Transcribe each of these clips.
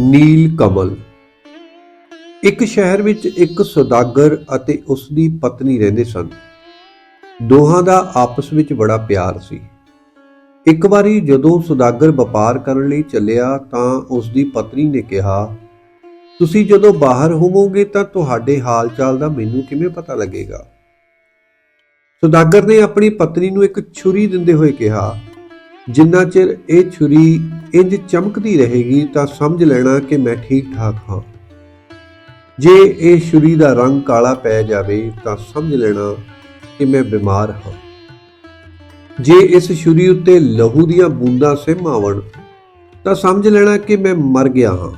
ਨੀਲ ਕਮਲ ਇੱਕ ਸ਼ਹਿਰ ਵਿੱਚ ਇੱਕ ਸੌਦਾਗਰ ਅਤੇ ਉਸ ਦੀ ਪਤਨੀ ਰਹਿੰਦੇ ਸਨ। ਦੋਹਾਂ ਦਾ ਆਪਸ ਵਿੱਚ ਬੜਾ ਪਿਆਰ ਸੀ। ਇੱਕ ਵਾਰੀ ਜਦੋਂ ਸੌਦਾਗਰ ਵਪਾਰ ਕਰਨ ਲਈ ਚੱਲਿਆ ਤਾਂ ਉਸ ਦੀ ਪਤਨੀ ਨੇ ਕਿਹਾ, ਤੁਸੀਂ ਜਦੋਂ ਬਾਹਰ ਹੋਵੋਗੇ ਤਾਂ ਤੁਹਾਡੇ ਹਾਲ ਚਾਲ ਦਾ ਮੈਨੂੰ ਕਿਵੇਂ ਪਤਾ ਲੱਗੇਗਾ? ਸੌਦਾਗਰ ਨੇ ਆਪਣੀ ਪਤਨੀ ਨੂੰ ਇੱਕ ਛੁਰੀ ਦਿੰਦੇ ਹੋਏ ਕਿਹਾ ਜਿੰਨਾ ਚਿਰ ਇਹ ਛੁਰੀ ਇੰਜ ਚਮਕਦੀ ਰਹੇਗੀ ਤਾਂ ਸਮਝ ਲੈਣਾ ਕਿ ਮੈਂ ਠੀਕ ਠਾਕ ਹਾਂ। ਜੇ ਇਹ ਛੁਰੀ ਦਾ ਰੰਗ ਕਾਲਾ ਪੈ ਜਾਵੇ ਤਾਂ ਸਮਝ ਲੈਣਾ ਕਿ ਮੈਂ ਬਿਮਾਰ ਹਾਂ। ਜੇ ਇਸ ਛੁਰੀ ਉੱਤੇ ਲਹੂ ਦੀਆਂ ਬੂੰਦਾਂ ਸਿਮ ਆਵਣ, ਤਾਂ ਸਮਝ ਲੈਣਾ ਕਿ ਮੈਂ ਮਰ ਗਿਆ ਹਾਂ।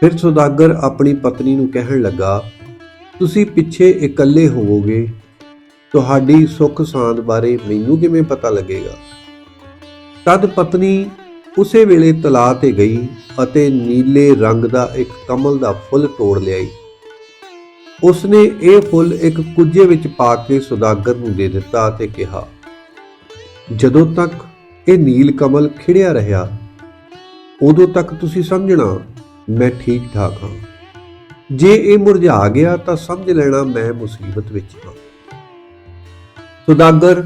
ਫਿਰ ਸੌਦਾਗਰ ਆਪਣੀ ਪਤਨੀ ਨੂੰ ਕਹਿਣ ਲੱਗਾ, ਤੁਸੀਂ ਪਿੱਛੇ ਇਕੱਲੇ ਹੋਵੋਗੇ। ਤੁਹਾਡੀ ਸੁੱਖ ਸਾਂਦ ਬਾਰੇ ਮੈਨੂੰ ਕਿਵੇਂ ਪਤਾ ਲੱਗੇਗਾ? ਤਦ ਪਤਨੀ ਉਸੇ ਵੇਲੇ ਤਲਾ ਤੇ ਗਈ ਅਤੇ ਨੀਲੇ ਰੰਗ ਦਾ ਇੱਕ ਕਮਲ ਦਾ ਫੁੱਲ ਤੋੜ ਲਿਆਈ। ਉਸਨੇ ਇਹ ਫੁੱਲ ਇੱਕ ਕੁੱਜੇ ਵਿੱਚ ਪਾ ਕੇ ਸੁਦਾਗਰ ਨੂੰ ਦੇ ਦਿੱਤਾ ਅਤੇ ਕਿਹਾ, ਜਦੋਂ ਤੱਕ ਇਹ ਨੀਲ ਕਮਲ ਖਿੜਿਆ ਰਿਹਾ, ਉਦੋਂ ਤੱਕ ਤੁਸੀਂ ਸਮਝਣਾ ਮੈਂ ਠੀਕ ਠਾਕ ਹਾਂ। ਜੇ ਇਹ ਮੁਰਝਾ ਗਿਆ ਤਾਂ ਸਮਝ ਲੈਣਾ ਮੈਂ ਮੁਸੀਬਤ ਵਿੱਚ ਹਾਂ। ਸੁਦਾਗਰ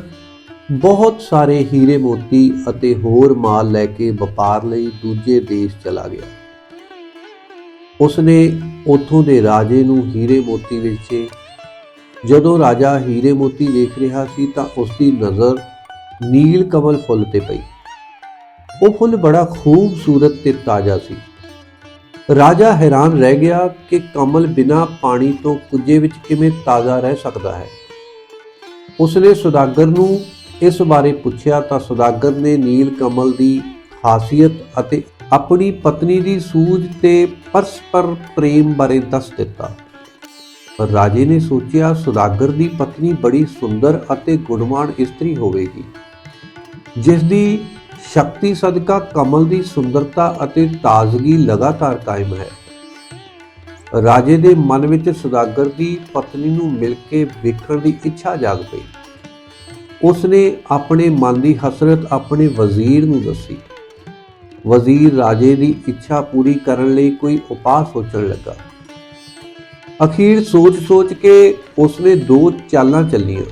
ਬਹੁਤ ਸਾਰੇ ਹੀਰੇ ਮੋਤੀ ਅਤੇ ਹੋਰ ਮਾਲ ਲੈ ਕੇ ਵਪਾਰ ਲਈ ਦੂਜੇ ਦੇਸ਼ ਚਲਾ ਗਿਆ। ਉਸਨੇ ਉੱਥੋਂ ਦੇ ਰਾਜੇ ਨੂੰ ਹੀਰੇ ਮੋਤੀ ਵੇਚੇ। ਜਦੋਂ ਰਾਜਾ ਹੀਰੇ ਮੋਤੀ ਵੇਖ ਰਿਹਾ ਸੀ ਤਾਂ ਉਸ ਦੀ ਨਜ਼ਰ ਨੀਲ ਕਮਲ ਫੁੱਲ ਤੇ ਪਈ। ਉਹ ਫੁੱਲ ਬੜਾ ਖੂਬਸੂਰਤ ਤੇ ਤਾਜ਼ਾ ਸੀ। ਰਾਜਾ ਹੈਰਾਨ ਰਹਿ ਗਿਆ ਕਿ ਕਮਲ ਬਿਨਾ ਪਾਣੀ ਤੋਂ ਕੁੱਜੇ ਵਿੱਚ ਕਿਵੇਂ ਤਾਜ਼ਾ ਰਹਿ ਸਕਦਾ ਹੈ। ਉਸਨੇ ਸੁਦਾਗਰ ਨੂੰ ਇਸ ਬਾਰੇ ਪੁੱਛਿਆ ਤਾਂ ਸੁਦਾਗਰ ਨੇ ਨੀਲ ਕਮਲ ਦੀ ਖਾਸੀਅਤ ਅਤੇ ਆਪਣੀ ਪਤਨੀ ਦੀ ਸੂਝ ਤੇ ਪਰਸਪਰ ਪ੍ਰੇਮ ਬਾਰੇ ਦੱਸ ਦਿੱਤਾ। ਪਰ ਰਾਜੇ ਨੇ ਸੋਚਿਆ ਸੁਦਾਗਰ ਦੀ ਪਤਨੀ ਬੜੀ ਸੁੰਦਰ ਅਤੇ ਗੁਣਵਾਨ ਇਸਤਰੀ ਹੋਵੇਗੀ। ਜਿਸ ਦੀ ਸ਼ਕਤੀ ਸਦਕਾ ਕਮਲ ਦੀ ਸੁੰਦਰਤਾ ਅਤੇ ਤਾਜ਼ਗੀ ਲਗਾਤਾਰ ਕਾਇਮ ਹੈ। ਰਾਜੇ ਦੇ ਮਨ ਵਿੱਚ ਸੁਦਾਗਰ ਦੀ ਪਤਨੀ ਨੂੰ ਮਿਲ ਕੇ ਵੇਖਣ ਦੀ ਇੱਛਾ ਜਾਗ ਪਈ। ਉਸਨੇ ਆਪਣੇ ਮਨ ਦੀ ਹਸਰਤ ਆਪਣੇ ਵਜ਼ੀਰ ਨੂੰ ਦੱਸੀ। ਵਜ਼ੀਰ ਰਾਜੇ ਦੀ ਇੱਛਾ ਪੂਰੀ ਕਰਨ ਲਈ ਕੋਈ ਉਪਾਅ ਸੋਚਣ ਲੱਗਾ। ਅਖੀਰ ਸੋਚ-ਸੋਚ ਕੇ ਉਸਨੇ ਦੋ ਚਾਲਾਂ ਚੱਲੀਆਂ।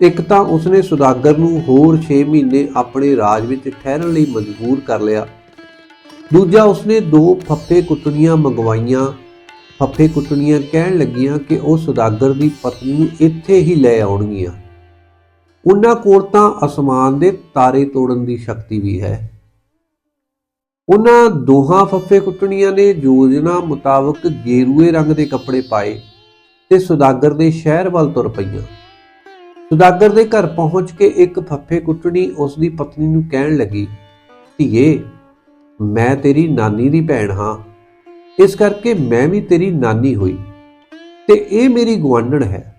ਇੱਕ ਤਾਂ ਉਸਨੇ ਸੁਦਾਗਰ ਨੂੰ ਹੋਰ 6 ਮਹੀਨੇ ਆਪਣੇ ਰਾਜ ਵਿੱਚ ਠਹਿਰਨ ਲਈ ਮਜਬੂਰ ਕਰ ਲਿਆ। ਦੂਜਾ ਉਸਨੇ ਦੋ ਫੱਫੇ ਕੁੱਤਣੀਆਂ ਮੰਗਵਾਈਆਂ। ਫੱਫੇ ਕੁੱਤਣੀਆਂ ਕਹਿਣ ਲੱਗੀਆਂ ਕਿ ਉਹ ਸੁਦਾਗਰ ਦੀ ਪਤਨੀ ਨੂੰ ਇੱਥੇ ਹੀ ਲੈ ਆਉਣਗੀਆਂ। ਉਹਨਾਂ ਕੋਲ ਤਾਂ ਅਸਮਾਨ ਦੇ ਤਾਰੇ ਤੋੜਨ ਦੀ ਸ਼ਕਤੀ ਵੀ ਹੈ। ਉਹਨਾਂ ਦੋਹਾਂ ਫੱਫੇ ਕੁੱਟਣੀਆਂ ਨੇ ਯੋਜਨਾ ਮੁਤਾਬਕ ਗੇਰੂਏ ਰੰਗ ਦੇ ਕੱਪੜੇ ਪਾਏ ਤੇ ਸੁਦਾਗਰ ਦੇ ਸ਼ਹਿਰ ਵੱਲ ਤੁਰ ਪਈਆਂ। ਸੁਦਾਗਰ ਦੇ ਘਰ ਪਹੁੰਚ ਕੇ ਇੱਕ ਫੱਫੇ ਕੁੱਟਣੀ ਉਸ ਦੀ ਪਤਨੀ ਨੂੰ ਕਹਿਣ ਲੱਗੀ, ਧੀਏ, ਮੈਂ ਤੇਰੀ ਨਾਨੀ ਦੀ ਭੈਣ ਹਾਂ। ਇਸ ਕਰਕੇ ਮੈਂ ਵੀ ਤੇਰੀ ਨਾਨੀ ਹੋਈ ਤੇ ਇਹ ਮੇਰੀ ਗੁਆਂਢਣ ਹੈ।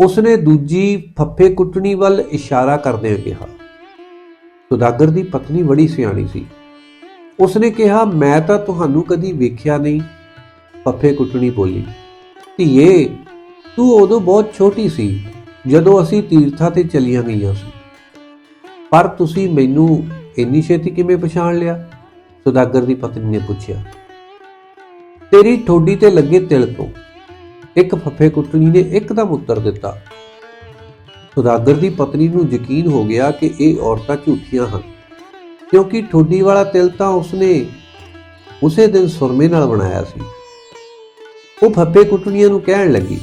ਉਸਨੇ ਦੂਜੀ ਫੱਫੇ ਕੁੱਟਣੀ ਵੱਲ ਇਸ਼ਾਰਾ ਕਰਦਿਆਂ ਕਿਹਾ। ਸੁਦਾਗਰ ਦੀ ਪਤਨੀ ਬੜੀ ਸਿਆਣੀ ਸੀ। ਉਸਨੇ ਕਿਹਾ, ਮੈਂ ਤਾਂ ਤੁਹਾਨੂੰ ਕਦੀ ਵੇਖਿਆ ਨਹੀਂ। ਫੱਫੇ ਕੁੱਟਣੀ ਬੋਲੀ, ਧੀਏ, ਤੂੰ ਉਦੋਂ ਬਹੁਤ ਛੋਟੀ ਸੀ, ਜਦੋਂ ਅਸੀਂ ਤੀਰਥਾਂ ਤੇ ਚਲੀਆਂ ਗਈਆਂ ਸੀ। ਪਰ ਤੁਸੀਂ ਮੈਨੂੰ ਇੰਨੀ ਛੇਤੀ ਕਿਵੇਂ ਪਛਾਣ ਲਿਆ? ਸੁਦਾਗਰ ਦੀ ਪਤਨੀ ਨੇ ਪੁੱਛਿਆ। ਤੇਰੀ ਠੋਡੀ ਤੇ ਲੱਗੇ ਤਿਲ ਤੋਂ। ਇੱਕ ਫੱਫੇ ਕੁੱਟਣੀ ਨੇ ਇੱਕਦਮ ਉੱਤਰ ਦਿੱਤਾ। ਸੁਦਾਗਰ ਦੀ ਪਤਨੀ ਨੂੰ ਯਕੀਨ ਹੋ ਗਿਆ ਕਿ ਇਹ ਔਰਤਾਂ ਝੂਠੀਆਂ ਹਨ, ਕਿਉਂਕਿ ਠੋਡੀ ਵਾਲਾ ਤਿਲ ਤਾਂ ਉਸਨੇ ਉਸੇ ਦਿਨ ਸੁਰਮੇ ਨਾਲ ਬਣਾਇਆ ਸੀ। ਉਹ ਫੱਫੇ ਕੁੱਟਣੀਆਂ ਨੂੰ ਕਹਿਣ ਲੱਗੀ,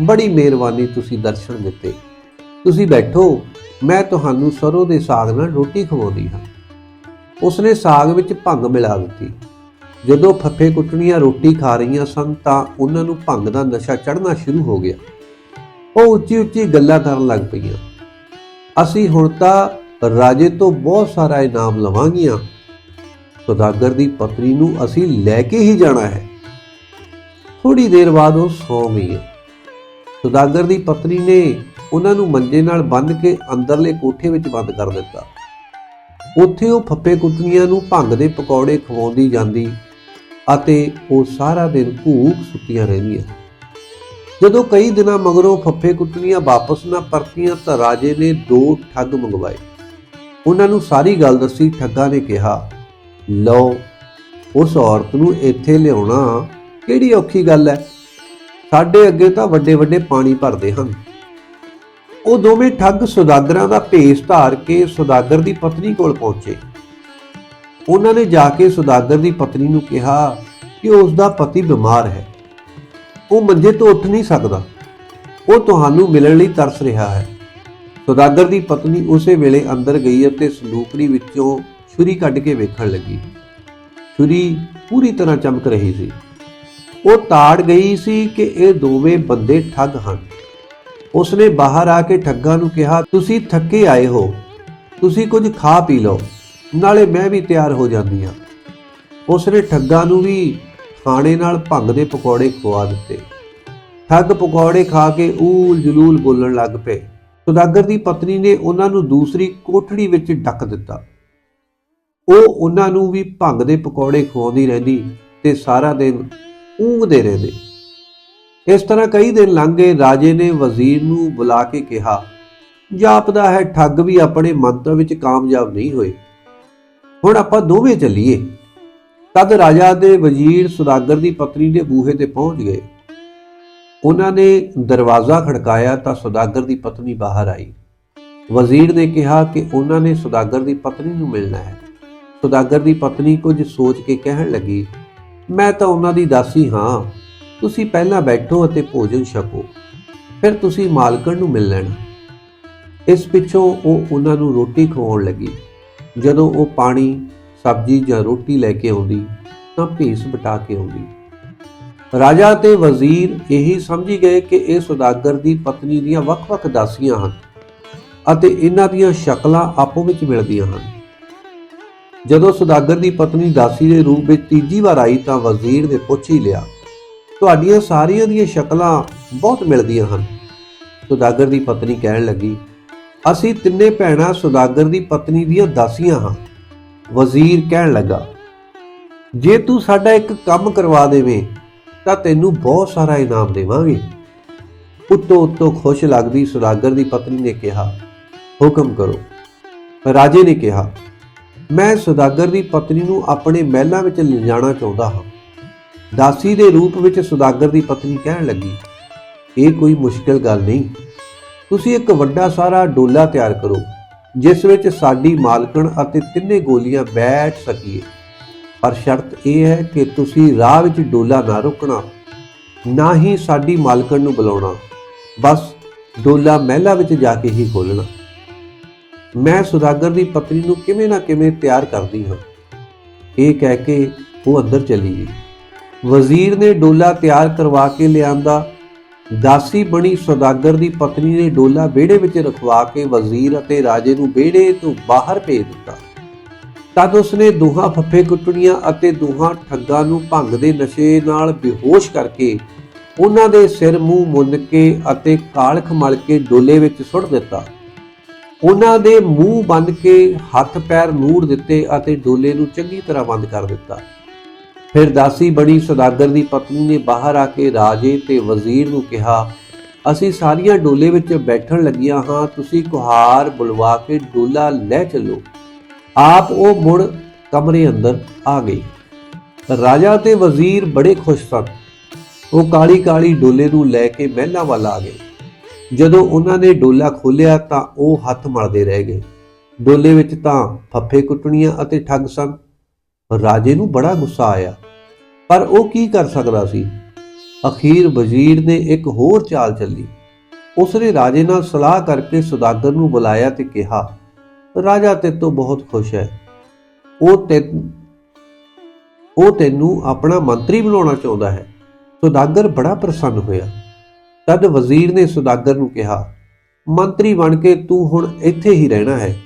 ਬੜੀ ਮਿਹਰਬਾਨੀ ਤੁਸੀਂ ਦਰਸ਼ਨ ਦਿੱਤੇ। ਤੁਸੀਂ ਬੈਠੋ, ਮੈਂ ਤੁਹਾਨੂੰ ਸਰੋਂ ਦੇ ਸਾਗ ਨਾਲ ਰੋਟੀ ਖਵਾਉਂਦੀ ਹਾਂ। ਉਸਨੇ ਸਾਗ ਵਿੱਚ ਭੰਗ ਮਿਲਾ ਦਿੱਤੀ। ਜਦੋਂ ਫੱਫੇ ਕੁੱਟਣੀਆਂ ਰੋਟੀ ਖਾ ਰਹੀਆਂ ਸਨ ਤਾਂ ਉਹਨਾਂ ਨੂੰ ਭੰਗ ਦਾ ਨਸ਼ਾ ਚੜ੍ਹਨਾ ਸ਼ੁਰੂ ਹੋ ਗਿਆ। ਉਹ ਉੱਚੀ ਉੱਚੀ ਗੱਲਾਂ ਕਰਨ ਲੱਗ ਪਈਆਂ। ਅਸੀਂ ਹੁਣ ਤਾਂ ਰਾਜੇ ਤੋਂ ਬਹੁਤ ਸਾਰਾ ਇਨਾਮ ਲਵਾਂਗੀਆਂ। ਸੁਦਾਗਰ ਦੀ ਪਤਨੀ ਨੂੰ ਅਸੀਂ ਲੈ ਕੇ ਹੀ ਜਾਣਾ ਹੈ। ਥੋੜੀ ਦੇਰ ਬਾਅਦ ਉਹ ਸੌਂ ਗਈ ਸੁਦਾਗਰ ਦੀ ਪਤਨੀ ਨੇ ਉਹਨਾਂ ਨੂੰ ਮੰਜੇ ਨਾਲ ਬੰਨ੍ਹ ਕੇ ਅੰਦਰਲੇ ਕੋਠੇ ਵਿੱਚ ਬੰਦ ਕਰ ਦਿੱਤਾ। ਉੱਥੇ ਉਹ ਫੱਪੇ ਕੁੱਟਣੀਆਂ ਨੂੰ ਭੰਗ ਦੇ ਪਕੌੜੇ ਖਵਾਉਂਦੀ ਜਾਂਦੀ ਅਤੇ ਉਹ ਸਾਰਾ ਦਿਨ ਭੂਖ ਸੁੱਤੀਆਂ ਰਹਿੰਦੀਆਂ। ਜਦੋਂ ਕਈ ਦਿਨਾਂ ਮਗਰੋਂ ਫੱਫੇ ਕੁੱਟਣੀਆਂ ਵਾਪਸ ਨਾ ਪਰਤੀਆਂ ਤਾਂ ਰਾਜੇ ਨੇ ਦੋ ਠੱਗ ਮੰਗਵਾਏ। ਉਹਨਾਂ ਨੂੰ ਸਾਰੀ ਗੱਲ ਦੱਸੀ, ਠੱਗਾਂ ਨੇ ਕਿਹਾ, ਲਓ, ਉਸ ਔਰਤ ਨੂੰ ਇੱਥੇ ਲਿਆਉਣਾ ਕਿਹੜੀ ਔਖੀ ਗੱਲ ਹੈ? ਸਾਡੇ ਅੱਗੇ ਤਾਂ ਵੱਡੇ ਵੱਡੇ ਪਾਣੀ ਭਰਦੇ ਹਨ। ਉਹ ਦੋਵੇਂ ਠੱਗ ਸੁਦਾਗਰਾਂ ਦਾ ਭੇਸ ਧਾਰ ਕੇ ਸੁਦਾਗਰ ਦੀ ਪਤਨੀ ਕੋਲ ਪਹੁੰਚੇ। ਉਹਨਾਂ ਨੇ ਜਾ ਕੇ ਸੁਦਾਗਰ ਦੀ ਪਤਨੀ ਨੂੰ ਕਿਹਾ ਕਿ ਉਸ ਦਾ ਪਤੀ ਬਿਮਾਰ ਹੈ। ਉਹ ਮੰਜੇ ਤੋਂ ਉੱਠ ਨਹੀਂ ਸਕਦਾ। ਉਹ ਤੁਹਾਨੂੰ ਮਿਲਣ ਲਈ ਤਰਸ ਰਿਹਾ ਹੈ। ਸੁਦਾਗਰ ਦੀ ਪਤਨੀ ਉਸੇ ਵੇਲੇ ਅੰਦਰ ਗਈ ਅਤੇ ਸੰਦੂਕੜੀ ਵਿੱਚੋਂ ਛੁਰੀ ਕੱਢ ਕੇ ਵੇਖਣ ਲੱਗੀ। ਛੁਰੀ ਪੂਰੀ ਤਰ੍ਹਾਂ ਚਮਕ ਰਹੀ ਸੀ। ਉਹ ਤਾੜ ਗਈ ਸੀ ਕਿ ਇਹ ਦੋਵੇਂ ਬੰਦੇ ਠੱਗ ਹਨ। ਉਸਨੇ ਬਾਹਰ ਆ ਕੇ ਠੱਗਾਂ ਨੂੰ ਕਿਹਾ, ਤੁਸੀਂ ਥੱਕੇ ਆਏ ਹੋ। ਤੁਸੀਂ ਕੁਝ ਖਾ ਪੀ ਲਓ। ਨਾਲੇ ਮੈਂ ਵੀ ਤਿਆਰ ਹੋ ਜਾਂਦੀ ਹਾਂ। ਉਸਨੇ ਠੱਗਾਂ ਨੂੰ ਵੀ ਖਾਣੇ ਨਾਲ ਭੰਗ ਦੇ ਪਕੌੜੇ ਖਵਾ ਦਿੱਤੇ। ਠੱਗ ਪਕੌੜੇ ਖਾ ਕੇ ਊਲ ਜਲੂਲ ਬੋਲਣ ਲੱਗ ਪਏ। ਸੁਦਾਗਰ ਦੀ ਪਤਨੀ ਨੇ ਉਹਨਾਂ ਨੂੰ ਦੂਸਰੀ ਕੋਠੜੀ ਵਿੱਚ ਡੱਕ ਦਿੱਤਾ। ਉਹ ਉਹਨਾਂ ਨੂੰ ਵੀ ਭੰਗ ਦੇ ਪਕੌੜੇ ਖਵਾਉਂਦੀ ਰਹਿੰਦੀ ਤੇ ਸਾਰਾ ਦਿਨ ਊਂਘਦੇ ਰਹਿੰਦੇ। ਇਸ ਤਰ੍ਹਾਂ ਕਈ ਦਿਨ ਲੰਘ ਗਏ, ਰਾਜੇ ਨੇ ਵਜ਼ੀਰ ਨੂੰ ਬੁਲਾ ਕੇ ਕਿਹਾ, ਜਾਪਦਾ ਹੈ, ਠੱਗ ਵੀ ਆਪਣੇ ਮੰਤਵ ਵਿੱਚ ਕਾਮਯਾਬ ਨਹੀਂ ਹੋਏ। ਹੁਣ ਆਪਾਂ ਦੋਵੇਂ ਚੱਲੀਏ। ਤਦ ਰਾਜਾ ਦੇ ਵਜ਼ੀਰ ਸੁਦਾਗਰ ਦੀ ਪਤਨੀ ਦੇ ਬੂਹੇ ਤੇ ਪਹੁੰਚ ਗਏ। ਉਹਨਾਂ ਨੇ ਦਰਵਾਜ਼ਾ ਖੜਕਾਇਆ ਤਾਂ ਸੁਦਾਗਰ ਦੀ ਪਤਨੀ ਬਾਹਰ ਆਈ। ਵਜ਼ੀਰ ਨੇ ਕਿਹਾ ਕਿ ਉਹਨਾਂ ਨੇ ਸੁਦਾਗਰ ਦੀ ਪਤਨੀ ਨੂੰ ਮਿਲਣਾ ਹੈ। ਸੁਦਾਗਰ ਦੀ ਪਤਨੀ ਕੁਝ ਸੋਚ ਕੇ ਕਹਿਣ ਲੱਗੀ, ਮੈਂ ਤਾਂ ਉਹਨਾਂ ਦੀ ਦਾਸੀ ਹਾਂ। ਤੁਸੀਂ ਪਹਿਲਾਂ ਬੈਠੋ ਅਤੇ ਭੋਜਨ ਛਕੋ। ਫਿਰ ਤੁਸੀਂ ਮਾਲਕਣ ਨੂੰ ਮਿਲ ਲੈਣਾ। ਇਸ ਪਿੱਛੋਂ ਉਹ ਉਹਨਾਂ ਨੂੰ ਰੋਟੀ ਖਵਾਉਣ ਲੱਗੀ। ਜਦੋਂ ਉਹ ਪਾਣੀ, ਸਬਜ਼ੀ ਜਾਂ ਰੋਟੀ ਲੈ ਕੇ ਆਉਂਦੀ ਤਾਂ ਭੇਸ ਬਟਾ ਕੇ ਆਉਂਦੀ। ਰਾਜਾ ਤੇ ਵਜ਼ੀਰ ਇਹੀ ਸਮਝੀ ਗਏ ਕਿ ਇਹ ਸੁਦਾਗਰ ਦੀ ਪਤਨੀ ਦੀਆਂ ਵੱਖ-ਵੱਖ ਦਾਸੀਆਂ ਹਨ ਅਤੇ ਇਹਨਾਂ ਦੀਆਂ ਸ਼ਕਲਾਂ ਆਪੋ ਵਿੱਚ ਮਿਲਦੀਆਂ ਹਨ। ਜਦੋਂ ਸੁਦਾਗਰ ਦੀ ਪਤਨੀ ਦਾਸੀ ਦੇ ਰੂਪ ਵਿੱਚ ਤੀਜੀ ਵਾਰ ਆਈ ਤਾਂ ਵਜ਼ੀਰ ਨੇ ਪੁੱਛ ਹੀ ਲਿਆ, ਤੁਹਾਡੀਆਂ ਸਾਰੀਆਂ ਦੀਆਂ ਸ਼ਕਲਾਂ ਬਹੁਤ ਮਿਲਦੀਆਂ ਹਨ। ਸੁਦਾਗਰ ਦੀ ਪਤਨੀ ਕਹਿਣ ਲੱਗੀ ਅਸੀਂ ਤਿੰਨੇ ਭੈਣਾਂ ਸੁਦਾਗਰ ਦੀ ਪਤਨੀ ਦੀਆਂ ਦਾਸੀਆਂ ਹਾਂ। ਵਜ਼ੀਰ ਕਹਿਣ ਲੱਗਾ, ਜੇ ਤੂੰ ਸਾਡਾ ਇੱਕ ਕੰਮ ਕਰਵਾ ਦੇਵੇਂ, ਤਾਂ ਤੈਨੂੰ ਬਹੁਤ ਸਾਰਾ ਇਨਾਮ ਦੇਵਾਂਗੇ। ਉੱਤੋਂ ਉੱਤੋਂ ਖੁਸ਼ ਲੱਗਦੀ ਸੁਦਾਗਰ ਦੀ ਪਤਨੀ ਨੇ ਕਿਹਾ, ਹੁਕਮ ਕਰੋ। ਰਾਜੇ ਨੇ ਕਿਹਾ, ਮੈਂ ਸੁਦਾਗਰ ਦੀ ਪਤਨੀ ਨੂੰ ਆਪਣੇ ਮਹਿਲਾਂ ਵਿੱਚ ਲਿਜਾਣਾ ਚਾਹੁੰਦਾ ਹਾਂ। ਦਾਸੀ ਦੇ ਰੂਪ ਵਿੱਚ ਸੁਦਾਗਰ ਦੀ ਪਤਨੀ ਕਹਿਣ ਲੱਗੀ, ਇਹ ਕੋਈ ਮੁਸ਼ਕਲ ਗੱਲ ਨਹੀਂ। ਤੁਸੀਂ ਇੱਕ ਵੱਡਾ ਸਾਰਾ ਡੋਲਾ ਤਿਆਰ ਕਰੋ, ਜਿਸ ਵਿੱਚ ਸਾਡੀ ਮਾਲਕਣ ਅਤੇ ਤਿੰਨੇ ਗੋਲੀਆਂ ਬੈਠ ਸਕੀਏ। ਪਰ ਸ਼ਰਤ ਇਹ ਹੈ ਕਿ ਤੁਸੀਂ ਰਾਹ ਵਿੱਚ ਡੋਲਾ ਨਾ ਰੋਕਣਾ, ਨਾ ਹੀ ਸਾਡੀ ਮਾਲਕਣ ਨੂੰ ਬੁਲਾਉਣਾ। ਬਸ ਡੋਲਾ ਮਹਿਲਾ ਵਿੱਚ ਜਾ ਕੇ ਹੀ ਖੋਲਣਾ ਮੈਂ ਸੁਦਾਗਰ ਦੀ ਪਤਨੀ ਨੂੰ ਕਿਵੇਂ ਨਾ ਕਿਵੇਂ ਤਿਆਰ ਕਰਦੀ ਹਾਂ। ਇਹ ਕਹਿ ਕੇ ਉਹ ਅੰਦਰ ਚਲੀ ਗਈ। ਵਜ਼ੀਰ ਨੇ ਡੋਲਾ ਤਿਆਰ ਕਰਵਾ ਕੇ ਲਿਆਂਦਾ ਦਾਸੀ ਬਣੀ ਸੌਦਾਗਰ ਦੀ ਪਤਨੀ ਨੇ ਡੋਲਾ ਵਿਹੜੇ ਵਿੱਚ ਰਖਵਾ ਕੇ ਵਜ਼ੀਰ ਅਤੇ ਰਾਜੇ ਨੂੰ ਵਿਹੜੇ ਤੋਂ ਬਾਹਰ ਭੇਜ ਦਿੱਤਾ। ਤਦ ਉਸਨੇ ਦੋਹਾਂ ਫੱਫੇ ਕੁੱਟਣੀਆਂ ਅਤੇ ਦੋਹਾਂ ਠੱਗਾਂ ਨੂੰ ਭੰਗ ਦੇ ਨਸ਼ੇ ਨਾਲ ਬੇਹੋਸ਼ ਕਰਕੇ ਉਹਨਾਂ ਦੇ ਸਿਰ ਮੂੰਹ ਮੁੰਨ ਕੇ ਅਤੇ ਕਾਲਖ ਮਲ ਕੇ ਡੋਲੇ ਵਿੱਚ ਸੁੱਟ ਦਿੱਤਾ। ਉਹਨਾਂ ਦੇ ਮੂੰਹ ਬੰਦ ਕੇ ਹੱਥ ਪੈਰ ਨੂੜ ਦਿੱਤੇ ਅਤੇ ਡੋਲੇ ਨੂੰ ਚੰਗੀ ਤਰ੍ਹਾਂ ਬੰਦ ਕਰ ਦਿੱਤਾ। ਫਿਰ ਦਾਸੀ ਬਣੀ ਸੁਦਾਗਰ ਦੀ ਪਤਨੀ ਨੇ ਬਾਹਰ ਆ ਕੇ ਰਾਜੇ ਤੇ ਵਜ਼ੀਰ ਨੂੰ ਕਿਹਾ, ਅਸੀਂ ਸਾਰੀਆਂ ਡੋਲੇ ਵਿੱਚ ਬੈਠਣ ਲੱਗੀਆਂ ਹਾਂ, ਤੁਸੀਂ ਕੁਹਾਰ ਬੁਲਵਾ ਕੇ ਡੋਲਾ ਲੈ ਚੱਲੋ। ਆਪ ਉਹ ਮੁੜ ਕਮਰੇ ਅੰਦਰ ਆ ਗਈ। ਰਾਜਾ ਤੇ ਵਜ਼ੀਰ ਬੜੇ ਖੁਸ਼ ਸਨ। ਉਹ ਕਾਲੀ ਕਾਲੀ ਡੋਲੇ ਨੂੰ ਲੈ ਕੇ ਮਹਿਲਾਂ ਵੱਲ ਆ ਗਏ। ਜਦੋਂ ਉਹਨਾਂ ਨੇ ਡੋਲਾ ਖੋਲ੍ਹਿਆ ਤਾਂ ਉਹ ਹੱਥ ਮਲਦੇ ਰਹਿ ਗਏ। ਡੋਲੇ ਵਿੱਚ ਤਾਂ ਫੱਫੇ ਕੁੱਟਣੀਆਂ ਅਤੇ ਠੱਗ ਸਨ। ਰਾਜੇ ਨੂੰ ਬੜਾ ਗੁੱਸਾ ਆਇਆ। ਪਰ ਉਹ ਕੀ ਕਰ ਸਕਦਾ ਸੀ? ਅਖੀਰ ਵਜ਼ੀਰ ਨੇ ਇੱਕ ਹੋਰ ਚਾਲ ਚੱਲੀ। ਉਸਨੇ ਰਾਜੇ ਨਾਲ ਸਲਾਹ ਕਰਕੇ ਸੁਦਾਗਰ ਨੂੰ ਬੁਲਾਇਆ ਤੇ ਕਿਹਾ, ਰਾਜਾ ਤੇ ਤੋਂ ਬਹੁਤ ਖੁਸ਼ ਹੈ। ਉਹ ਤੇ ਉਹ ਤੈਨੂੰ ਆਪਣਾ ਮੰਤਰੀ ਬਣਾਉਣਾ ਚਾਹੁੰਦਾ ਹੈ। ਸੁਦਾਗਰ ਬੜਾ ਪ੍ਰਸੰਨ ਹੋਇਆ। ਤਦ ਵਜ਼ੀਰ ਨੇ ਸੁਦਾਗਰ ਨੂੰ ਕਿਹਾ, ਮੰਤਰੀ ਬਣ ਕੇ ਤੂੰ ਹੁਣ ਇੱਥੇ ਹੀ ਰਹਿਣਾ ਹੈ।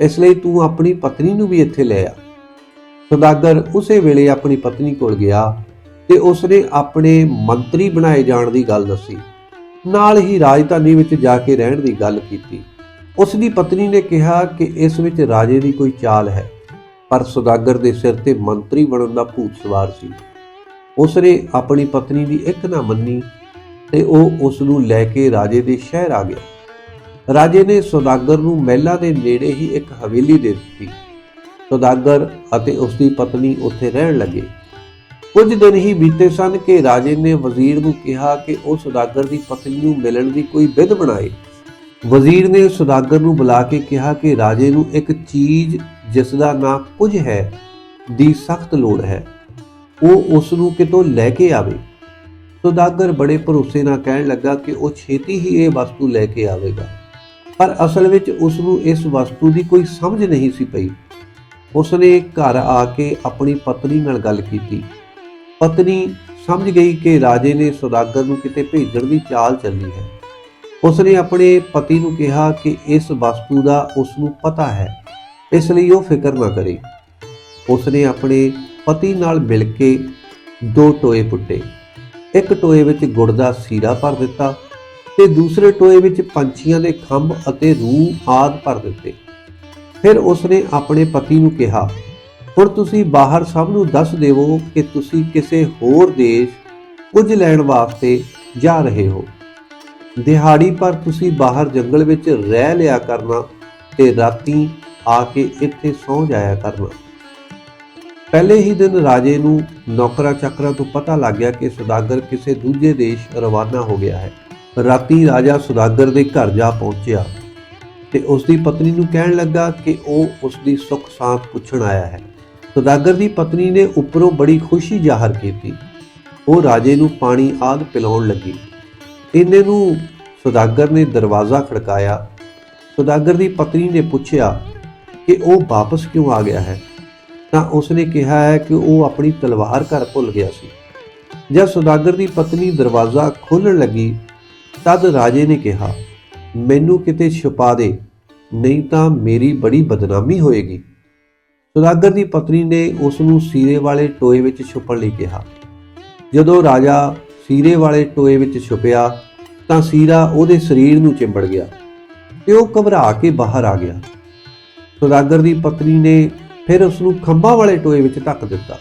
ਇਸ ਲਈ ਤੂੰ ਆਪਣੀ ਪਤਨੀ ਨੂੰ ਵੀ ਇੱਥੇ ਲੈ ਆ। ਸੁਦਾਗਰ ਉਸੇ ਵੇਲੇ ਆਪਣੀ ਪਤਨੀ ਕੋਲ ਗਿਆ ਤੇ ਉਸਨੇ ਆਪਣੇ ਮੰਤਰੀ ਬਣਾਏ ਜਾਣ ਦੀ ਗੱਲ ਦੱਸੀ। ਨਾਲ ਹੀ ਰਾਜਧਾਨੀ ਵਿੱਚ ਜਾ ਕੇ ਰਹਿਣ ਦੀ ਗੱਲ ਕੀਤੀ। ਉਸ ਦੀ ਪਤਨੀ ਨੇ ਕਿਹਾ ਕਿ ਇਸ ਵਿੱਚ ਰਾਜੇ ਦੀ ਕੋਈ ਚਾਲ ਹੈ, ਪਰ ਸੁਦਾਗਰ ਦੇ ਸਿਰ ਤੇ ਮੰਤਰੀ ਬਣਨ ਦਾ ਭੂਤ ਸਵਾਰ ਸੀ। ਉਸਨੇ ਆਪਣੀ ਪਤਨੀ ਦੀ ਇੱਕ ਨਾ ਮੰਨੀ ਤੇ ਉਹ ਉਸ ਨੂੰ ਲੈ ਕੇ ਰਾਜੇ ਦੇ ਸ਼ਹਿਰ ਆ ਗਿਆ। ਰਾਜੇ ਨੇ ਸੁਦਾਗਰ ਨੂੰ ਮਹਿਲਾ ਦੇ ਨੇੜੇ ਹੀ ਇੱਕ ਹਵੇਲੀ ਦੇ ਦਿੱਤੀ। ਸੌਦਾਗਰ ਅਤੇ ਉਸ ਦੀ ਪਤਨੀ ਉੱਥੇ ਰਹਿਣ ਲੱਗੇ। ਕੁਝ ਦਿਨ ਹੀ ਬੀਤੇ ਸਨ ਕਿ ਰਾਜੇ ਨੇ ਵਜ਼ੀਰ ਨੂੰ ਕਿਹਾ ਕਿ ਉਹ ਸੌਦਾਗਰ ਦੀ ਪਤਨੀ ਨੂੰ ਮਿਲਣ ਦੀ ਕੋਈ ਵਿਧ ਬਣਾਏ। ਵਜ਼ੀਰ ਨੇ ਸੌਦਾਗਰ ਨੂੰ ਬੁਲਾ ਕੇ ਕਿਹਾ ਕਿ ਰਾਜੇ ਨੂੰ ਇੱਕ ਚੀਜ਼ ਜਿਸ ਦਾ ਨਾਂ ਕੁਝ ਹੈ, ਦੀ ਸਖਤ ਲੋੜ ਹੈ। ਉਹ ਉਸ ਨੂੰ ਕਿਤੋਂ ਲੈ ਕੇ ਆਵੇ। ਸੌਦਾਗਰ ਬੜੇ ਭਰੋਸੇ ਨਾਲ ਕਹਿਣ ਲੱਗਾ ਕਿ ਉਹ ਛੇਤੀ ਹੀ ਇਹ ਵਸਤੂ ਲੈ ਕੇ ਆਵੇਗਾ। ਪਰ ਅਸਲ ਵਿੱਚ ਉਸ ਨੂੰ ਇਸ ਵਸਤੂ ਦੀ ਕੋਈ ਸਮਝ ਨਹੀਂ ਸੀ ਪਈ। ਉਸ ਨੇ ਘਰ ਆ ਕੇ ਆਪਣੀ ਪਤਨੀ ਨਾਲ ਗੱਲ ਕੀਤੀ। ਪਤਨੀ ਸਮਝ ਗਈ ਕਿ ਰਾਜੇ ਨੇ ਸੁਦਾਗਰ ਨੂੰ ਕਿਤੇ ਭੇਜਣ ਦੀ ਚਾਲ ਚੱਲੀ ਹੈ। ਉਸ ਨੇ ਆਪਣੇ ਪਤੀ ਨੂੰ ਕਿਹਾ ਕਿ ਇਸ ਵਸਤੂ ਦਾ ਉਸ ਨੂੰ ਪਤਾ ਹੈ, ਇਸ ਲਈ ਉਹ ਫਿਕਰ ਨਾ ਕਰੇ। ਉਸ ਨੇ ਆਪਣੇ ਪਤੀ ਨਾਲ ਮਿਲ ਕੇ ਦੋ ਟੋਏ ਪੁੱਟੇ। ਇੱਕ ਟੋਏ ਵਿੱਚ ਗੁੜ ਦਾ ਸੀਰਾ ਭਰ ਦਿੱਤਾ ਤੇ ਦੂਸਰੇ ਟੋਏ ਵਿੱਚ ਪੰਛੀਆਂ ਦੇ ਖੰਭ ਅਤੇ ਰੂਹ ਆਦ ਭਰ ਦਿੱਤੇ। ਫਿਰ ਉਸਨੇ ਆਪਣੇ ਪਤੀ ਨੂੰ ਕਿਹਾ, ਹੁਣ ਤੁਸੀਂ ਬਾਹਰ ਸਭ ਨੂੰ ਦੱਸ ਦੇਵੋ ਕਿ ਤੁਸੀਂ ਕਿਸੇ ਹੋਰ ਦੇਸ਼ ਕੁਝ ਲੈਣ ਵਾਸਤੇ ਜਾ ਰਹੇ ਹੋ। ਦਿਹਾੜੀ ਪਰ ਤੁਸੀਂ ਬਾਹਰ ਜੰਗਲ ਵਿੱਚ ਰਹਿ ਲਿਆ ਕਰਨਾ ਤੇ ਰਾਤੀ ਆ ਕੇ ਇੱਥੇ ਸੌਂ ਜਾਇਆ ਕਰਨਾ। ਪਹਿਲੇ ਹੀ ਦਿਨ ਰਾਜੇ ਨੂੰ ਨੌਕਰਾਂ ਚਾਕਰਾਂ ਤੋਂ ਪਤਾ ਲੱਗ ਗਿਆ ਕਿ ਸੁਦਾਗਰ ਕਿਸੇ ਦੂਜੇ ਦੇਸ਼ ਰਵਾਨਾ ਹੋ ਗਿਆ ਹੈ। ਰਾਤੀ ਰਾਜਾ ਸੁਦਾਗਰ ਦੇ ਘਰ ਜਾ ਪਹੁੰਚਿਆ। ਤੇ ਉਸ ਦੀ ਪਤਨੀ ਨੂੰ ਕਹਿਣ ਲੱਗਾ ਕਿ ਉਹ ਉਸ ਦੀ ਸੁੱਖ ਸਾਂਤ ਪੁੱਛਣ ਆਇਆ ਹੈ। ਸੁਦਾਗਰ ਦੀ ਪਤਨੀ ਨੇ ਉੱਪਰੋਂ ਬੜੀ ਖੁਸ਼ੀ ਜ਼ਾਹਰ ਕੀਤੀ। ਉਹ ਰਾਜੇ ਨੂੰ ਪਾਣੀ ਆਦ ਪਿਲਾਉਣ ਲੱਗੀ। ਇੰਨੇ ਨੂੰ ਸੁਦਾਗਰ ਨੇ ਦਰਵਾਜ਼ਾ ਖੜਕਾਇਆ। ਸੁਦਾਗਰ ਦੀ ਪਤਨੀ ਨੇ ਪੁੱਛਿਆ ਕਿ ਉਹ ਵਾਪਸ ਕਿਉਂ ਆ ਗਿਆ ਹੈ? ਤਾਂ ਉਸਨੇ ਕਿਹਾ ਹੈ ਕਿ ਉਹ ਆਪਣੀ ਤਲਵਾਰ ਘਰ ਭੁੱਲ ਗਿਆ ਸੀ। ਜਦ ਸੁਦਾਗਰ ਦੀ ਪਤਨੀ ਦਰਵਾਜ਼ਾ ਖੋਲਣ ਲੱਗੀ, ਤਦ ਰਾਜੇ ਨੇ ਕਿਹਾ ਮੈਨੂੰ ਕਿਤੇ ਛੁਪਾ ਦੇ, ਨਹੀਂ ਤਾਂ ਮੇਰੀ ਬੜੀ ਬਦਨਾਮੀ ਹੋਏਗੀ। ਸੁਦਾਗਰ ਦੀ ਪਤਨੀ ਨੇ ਉਸ ਨੂੰ ਸੀਰੇ ਵਾਲੇ ਟੋਏ ਵਿੱਚ ਛੁਪਣ ਲਈ ਕਿਹਾ। ਜਦੋਂ ਰਾਜਾ ਸੀਰੇ ਵਾਲੇ ਟੋਏ ਵਿੱਚ ਛੁਪਿਆ, ਤਾਂ ਸੀਰਾ ਉਹਦੇ ਸਰੀਰ ਨੂੰ ਚਿੰਬੜ ਗਿਆ ਤੇ ਉਹ ਘਬਰਾ ਕੇ ਬਾਹਰ ਆ ਗਿਆ। ਸੁਦਾਗਰ ਦੀ ਪਤਨੀ ਨੇ ਫਿਰ ਉਸ ਨੂੰ ਖੰਭਾਂ ਵਾਲੇ ਟੋਏ ਵਿੱਚ ਧੱਕ ਦਿੱਤਾ।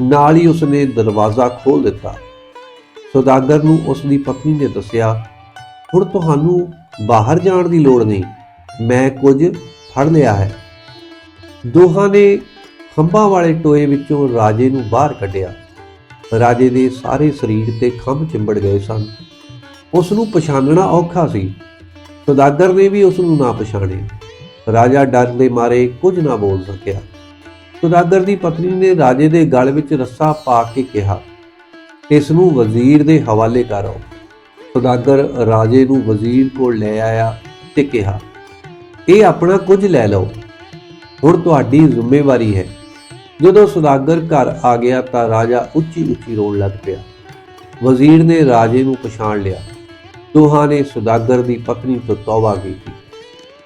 ਨਾਲ ਹੀ ਉਸਨੇ ਦਰਵਾਜ਼ਾ ਖੋਲ੍ਹ ਦਿੱਤਾ। ਸੁਦਾਗਰ ਨੂੰ ਉਸ ਦੀ ਪਤਨੀ ਨੇ ਦੱਸਿਆ, ਹੁਣ ਤੁਹਾਨੂੰ ਬਾਹਰ ਜਾਣ ਦੀ ਲੋੜ ਨਹੀਂ। ਮੈਂ ਕੁਝ ਫੜ ਲਿਆ ਹੈ। ਦੋਹਾਂ ਨੇ ਖੰਭਾਂ ਵਾਲੇ ਟੋਏ ਵਿੱਚੋਂ ਰਾਜੇ ਨੂੰ ਬਾਹਰ ਕੱਢਿਆ। ਰਾਜੇ ਦੇ ਸਾਰੇ ਸਰੀਰ ਤੇ ਖੰਭ ਚਿੰਬੜ ਗਏ ਸਨ। ਉਸ ਨੂੰ ਪਛਾਣਨਾ ਔਖਾ ਸੀ। ਸੁਦਾਗਰ ਨੇ ਵੀ ਉਸ ਨੂੰ ਨਾ ਪਛਾਣਿਆ ਰਾਜਾ ਡਰ ਦੇ ਮਾਰੇ ਕੁਝ ਨਾ ਬੋਲ ਸਕਿਆ। ਸੁਦਾਗਰ ਦੀ ਪਤਨੀ ਨੇ ਰਾਜੇ ਦੇ ਗਲ ਵਿੱਚ ਰੱਸਾ ਪਾ ਕੇ ਕਿਹਾ, ਇਸ ਨੂੰ ਵਜ਼ੀਰ ਦੇ ਹਵਾਲੇ ਕਰੋ ਸੁਦਾਗਰ ਰਾਜੇ ਨੂੰ ਵਜ਼ੀਰ ਕੋਲ ਲੈ ਆਇਆ ਤੇ ਕਿਹਾ, ਇਹ ਆਪਣਾ ਕੁਝ ਲੈ ਲਓ। ਹੁਣ ਤੁਹਾਡੀ ਜ਼ਿੰਮੇਵਾਰੀ ਹੈ। ਜਦੋਂ ਸੁਦਾਗਰ ਘਰ ਆ ਗਿਆ ਤਾਂ ਰਾਜਾ ਉੱਚੀ ਉੱਚੀ ਰੋਣ ਲੱਗ ਪਿਆ। ਵਜ਼ੀਰ ਨੇ ਰਾਜੇ ਨੂੰ ਪਛਾਣ ਲਿਆ। ਦੋਹਾਂ ਨੇ ਸੁਦਾਗਰ ਦੀ ਪਤਨੀ ਤੋਂ ਤੌਬਾ ਕੀਤੀ।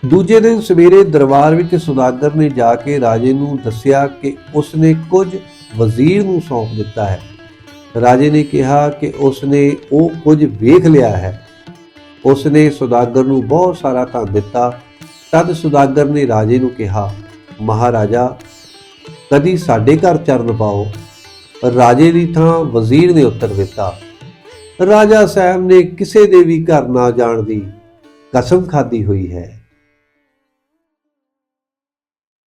ਦੂਜੇ ਦਿਨ ਸਵੇਰੇ ਦਰਬਾਰ ਵਿੱਚ ਸੁਦਾਗਰ ਨੇ ਜਾ ਕੇ ਰਾਜੇ ਨੂੰ ਦੱਸਿਆ ਕਿ ਉਸਨੇ ਕੁਝ ਵਜ਼ੀਰ ਨੂੰ ਸੌਂਪ ਦਿੱਤਾ ਹੈ। ਰਾਜੇ ਨੇ ਕਿਹਾ ਕਿ ਉਸਨੇ ਉਹ ਕੁਝ ਵੇਖ ਲਿਆ ਹੈ। ਉਸਨੇ ਸੁਦਾਗਰ ਨੂੰ ਬਹੁਤ ਸਾਰਾ ਧਨ ਦਿੱਤਾ। ਤਦ ਸੁਦਾਗਰ ਨੇ ਰਾਜੇ ਨੂੰ ਕਿਹਾ, ਮਹਾਰਾਜਾ, ਕਦੀ ਸਾਡੇ ਘਰ ਚਰਨ ਪਾਓ। ਰਾਜੇ ਦੀ ਥਾਂ ਵਜ਼ੀਰ ਨੇ ਉੱਤਰ ਦਿੱਤਾ, ਰਾਜਾ ਸਾਹਿਬ ਨੇ ਕਿਸੇ ਦੇ ਵੀ ਘਰ ਨਾ ਜਾਣ ਦੀ ਕਸਮ ਖਾਧੀ ਹੋਈ ਹੈ।